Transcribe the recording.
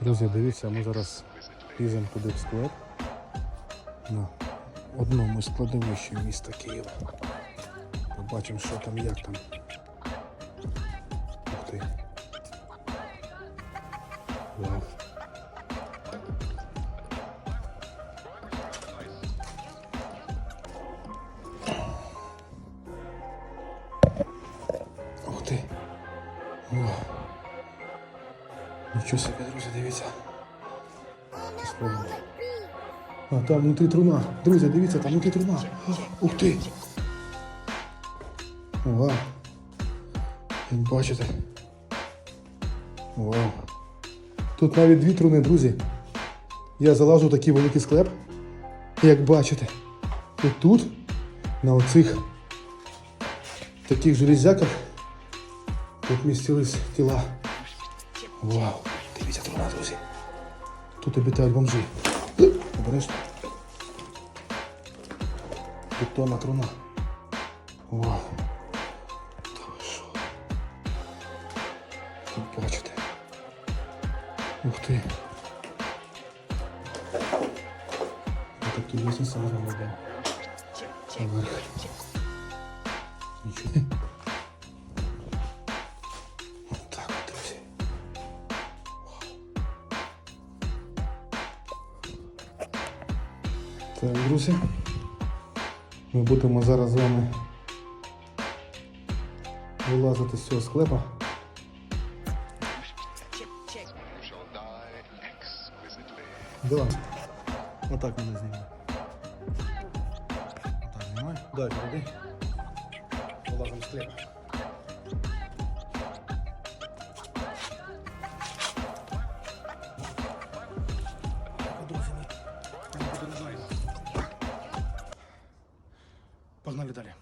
Друзі, дивіться, ми зараз підемо туди в склад на одному з складовищ міста Києва. Побачимо, що там, як там. Ух ти. Вау. Ух ти. О. Нічого собі, друзі, дивіться. А там внутрі труна. Друзі, дивіться, там внутрі труна. Ух ти! Вау. Як бачите. Вау. Тут навіть дві труни, друзі. Я залажу в такий великий склеп. Як бачите, і тут, на оцих таких железяках, тут містились тіла. Вау, дивіться труна, друзі. Тут обітають бомжі. Обережно. Тут тонна труна. Вау. Та ви що? Бачите. Ух ти. Ось такі можна буде. Наверх. Нічого. Так, друзі. Ми будемо зараз з вами вилазити з цього склепа. Да. Отак мене знімає. Отак знімає. Далі туди. Вилазимо з склепа. Погнали далі.